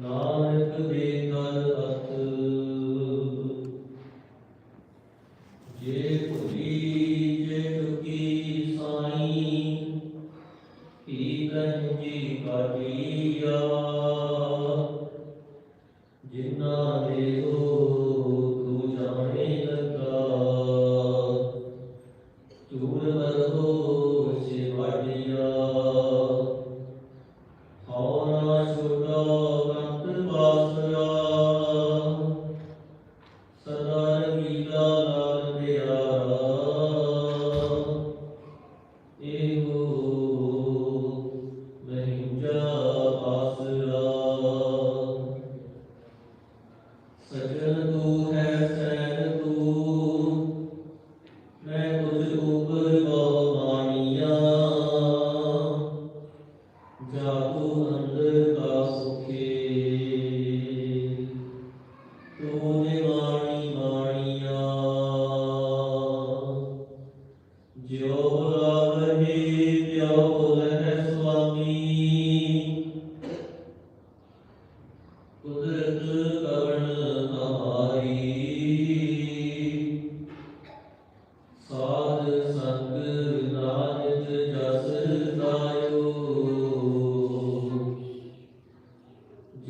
ਨਾਨਕ ਦੇ ਕਰ ਅਤ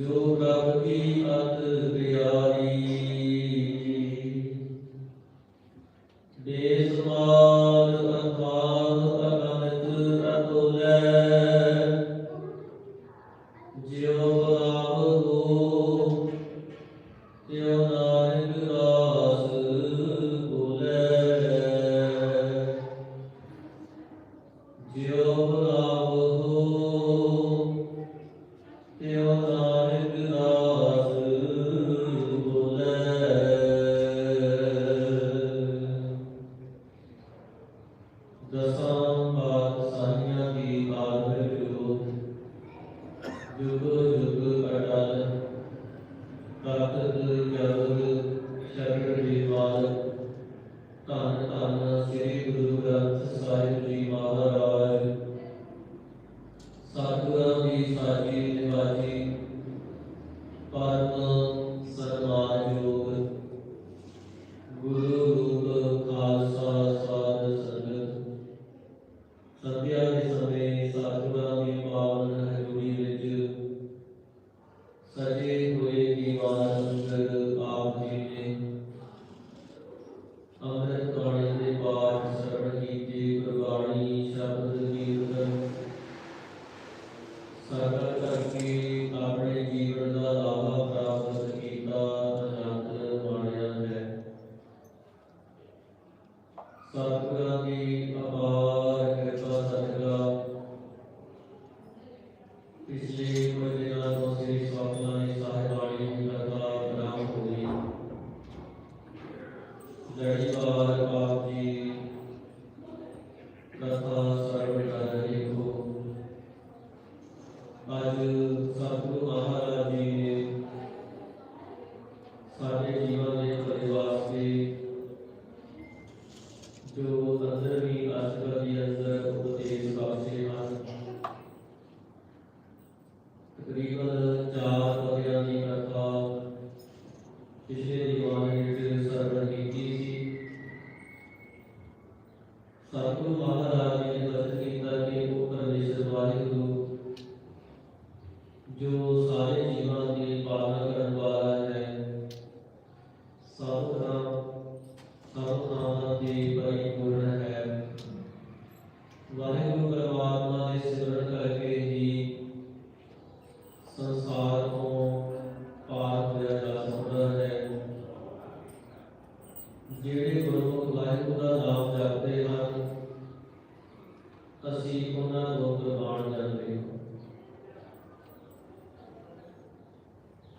ਜੋ ਰੱਬ ਦੀ ਅਤ ਪਿਆਰੀ।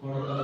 করোনা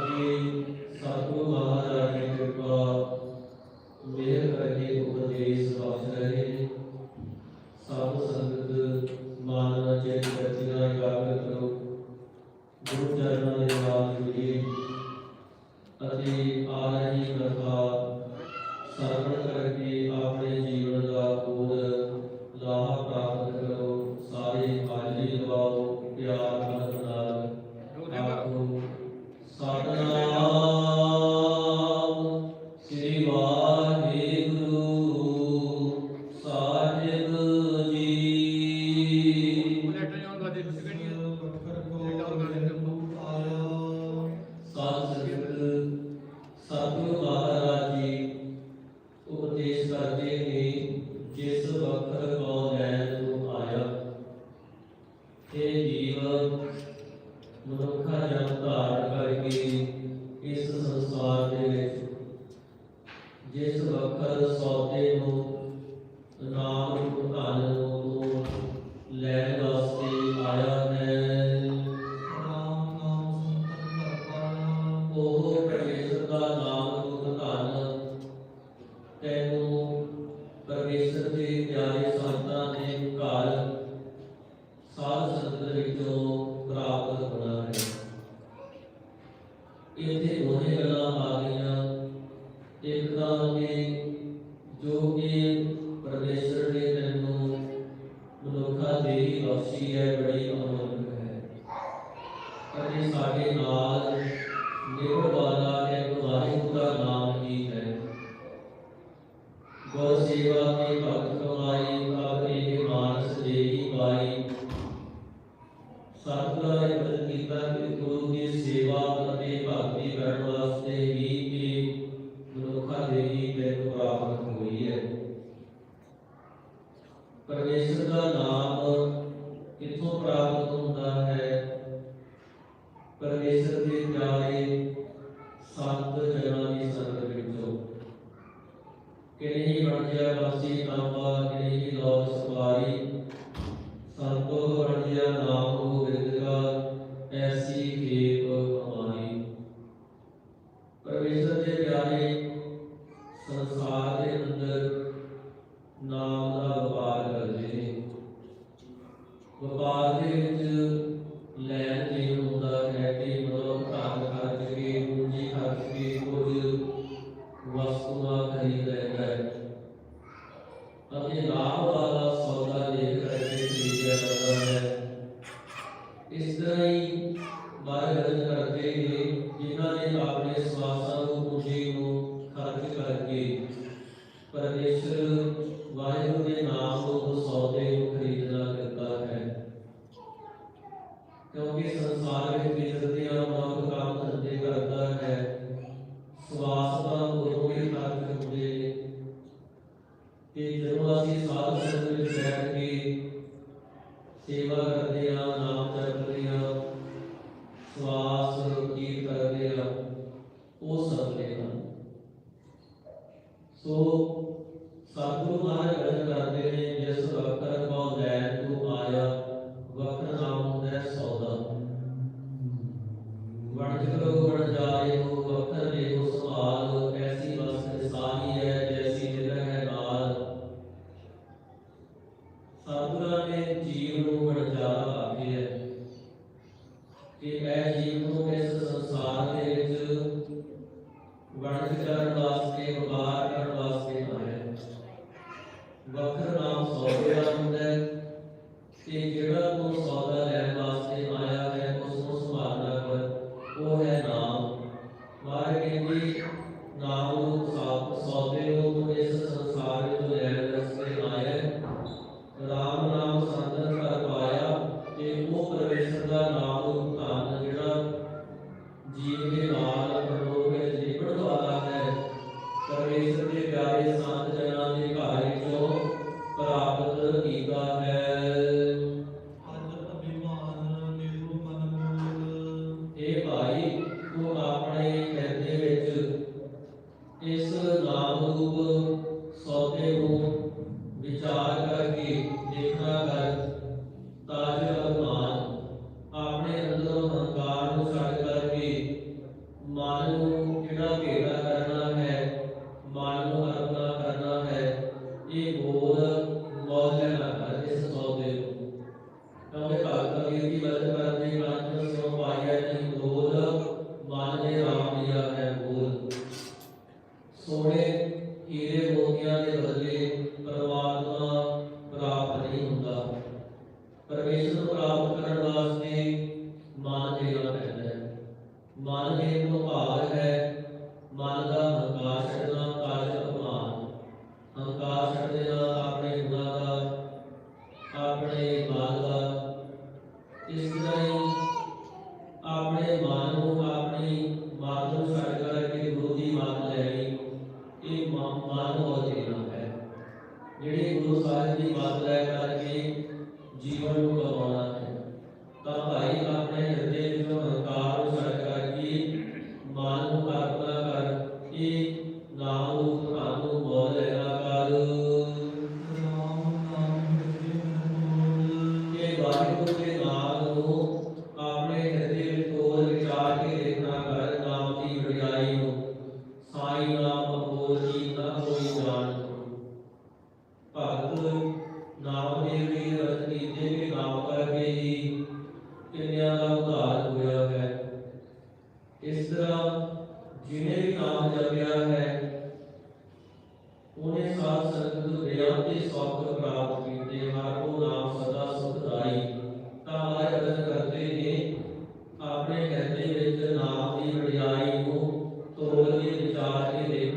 in ਪਰਮੇਸ਼ਰ ਦੇ ਪਿਆਰੇ ਸਤ ਜਨਾਂ ਦੀ ਸੰਗਤ ਵਿੱਚੋਂ ਕਿ ਨਹੀਂ ਬਣ ਗਿਆ ਵਾਸੀ ਤਾਂਬਾ ਕਿ ਨਹੀਂ ਲੋਕ ਸਵਾਰੀ ਮਹਾਰਾਜ ਕਰਦੇ ਨੇ ਜਿਨ੍ਹਾਂ ਨੇ ਆਪਣੇ ਸਵਾਸਾਂ ਨੂੰ ਖੁਸ਼ੀ ਨੂੰ ਖਰਚ ਕਰਕੇ। ਪਰਮੇਸ਼ਰ ਵਾਹਿਗੁਰੂ ਦੇ ਨਾਮ ਨੂੰ ਸੌਦੇ ਨੂੰ ਖਰੀਦਣਾ ਕਰਦਾ ਹੈ। ਕਿਉਂਕਿ ਸੰਸਾਰ ਵਿੱਚ ਵਿਚਰਦਿਆਂ ਮਨੁੱਖ ਕੰਮ ਧੰਦੇ ਕਰਦਾ ਹੈ, ਸਵਾਸ ਦਾ ਉਦੋਂ ਹੀ ਖਰਚ ਹੁੰਦੇ ਨੇ। ਤੇ ਜਦੋਂ ਅਸੀਂ ਸਾਧ ਸੰਗਤ ਵਿੱਚ ਬੈਠ ਕੇ ਸੇਵਾ ਕਰਦੇ ਸਵਾਸ ਕੀ ਕਰਦੇ ਆ ਉਹ ਸਤਿ ਹਨ। ਸੋ ਸਤਿਗੁਰੂ ਮਹਾਰਾਜ ਅਰਜ ਕਰਦੇ ਨੇ, ਜਿਸ ਵਕਤ ਕੋ ਗੈਰ ਤੂੰ ਆਇਆ ਵਕਤ ਨਾਮ ਹੁੰਦਾ ਸੌਦਾ। ਵਣਜ တာဣတိ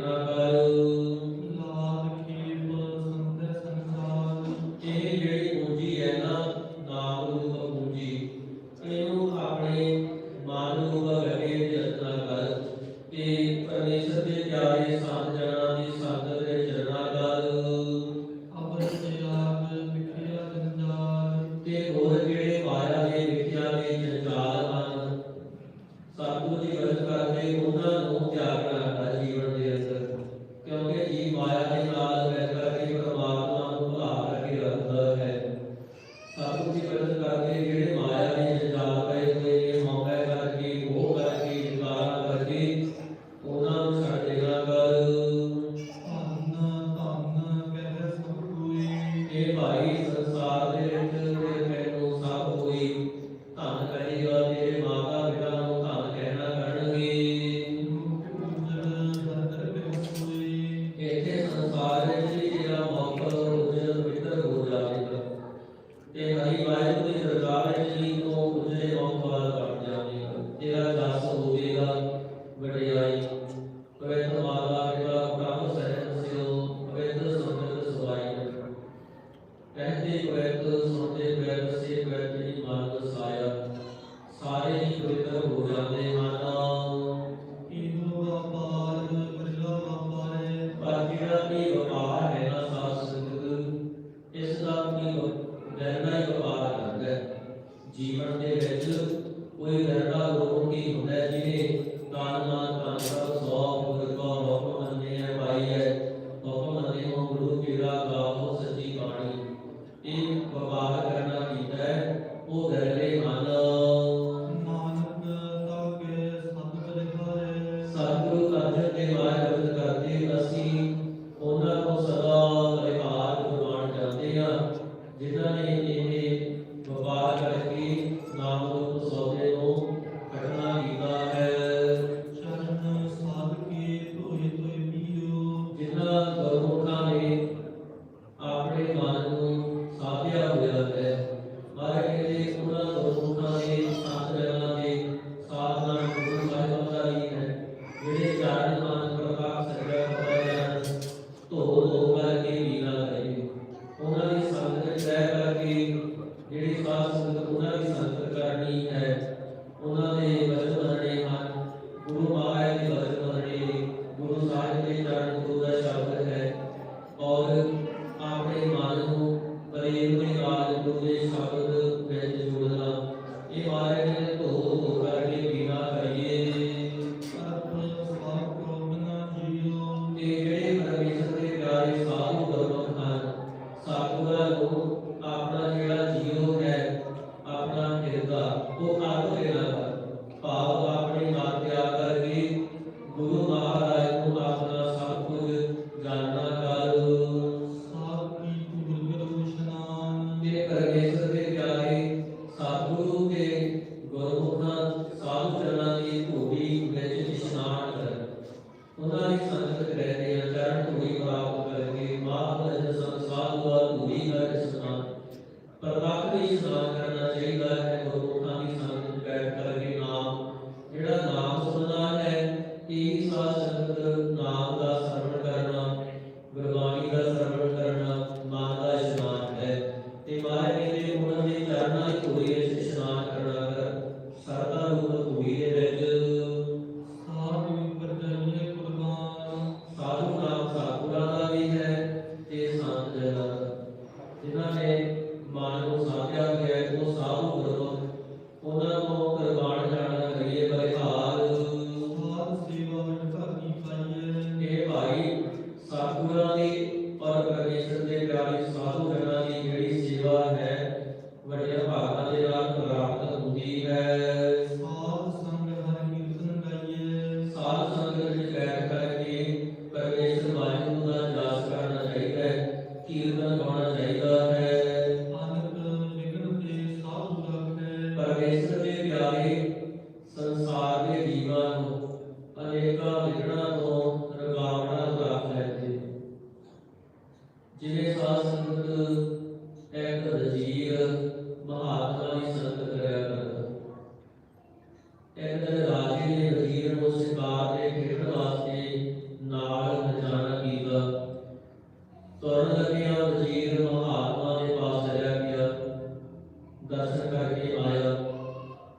Amen.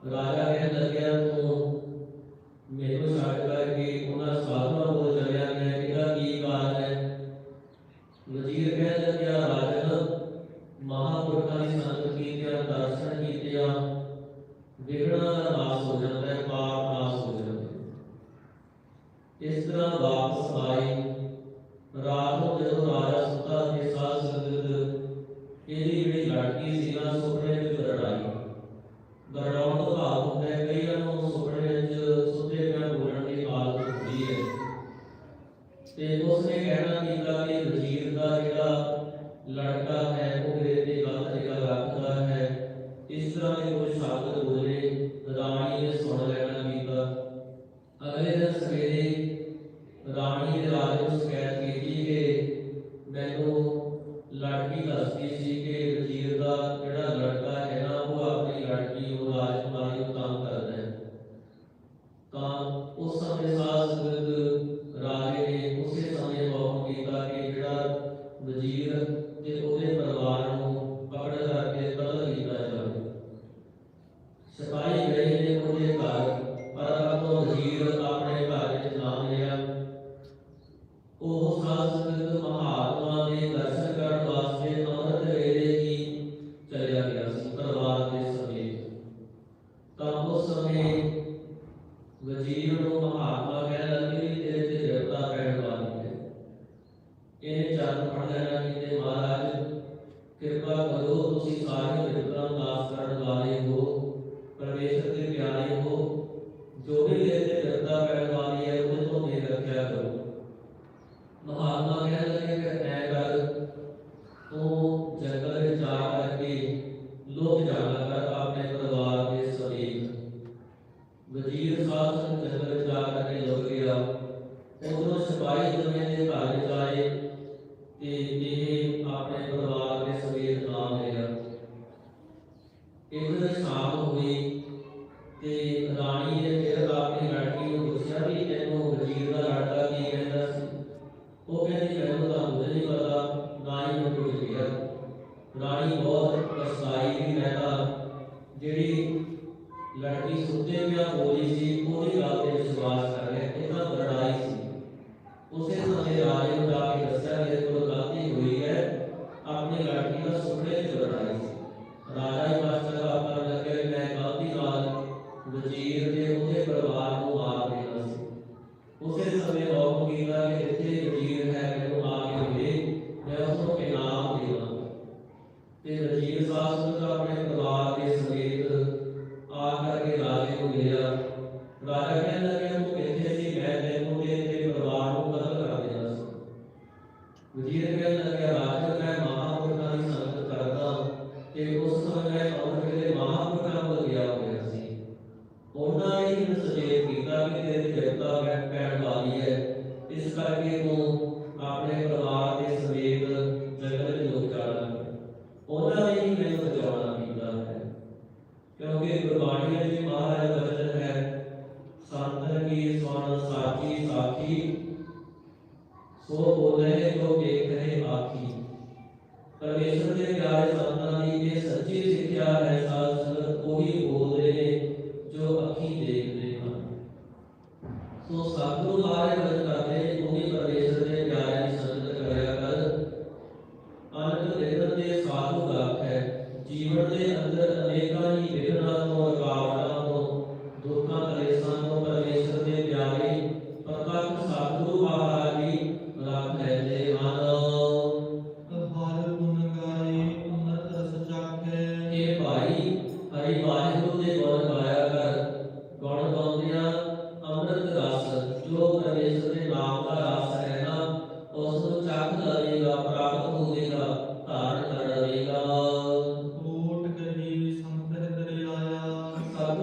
Keluarga. तब उस समय वज़ीर को महात्मा कह लगे, तेरे से देवता कहने वाले थे। इन्हें चरण पढ़ लेना कि ते महाराज। कृपा करो ਤੁਸੀਂ ਸਾਰੇ देवता दास ਕਰਨ ਵਾਲੇ ਹੋ परमेश्वर के प्यारे हो। जो भी तेरे देवता कहने वाले है वो तो मेरी रक्षा करो। महात्मा कह लगे कि मैं कर तू जंगल में जा करके लोग जाना कर अपने परिवार ਵਜ਼ੀਰ ਸਾਹਿਬ ਸੰ ਜੰਗਲ ਜਾ ਕੇ ਲੋਕ ਗਿਆ ਉਦੋਂ ਸਿਪਾਹੀ ਦੁਨੀਆ ਦੇ ਭਾਗ ਚ ਆਏ ਤੇ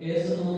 Essa não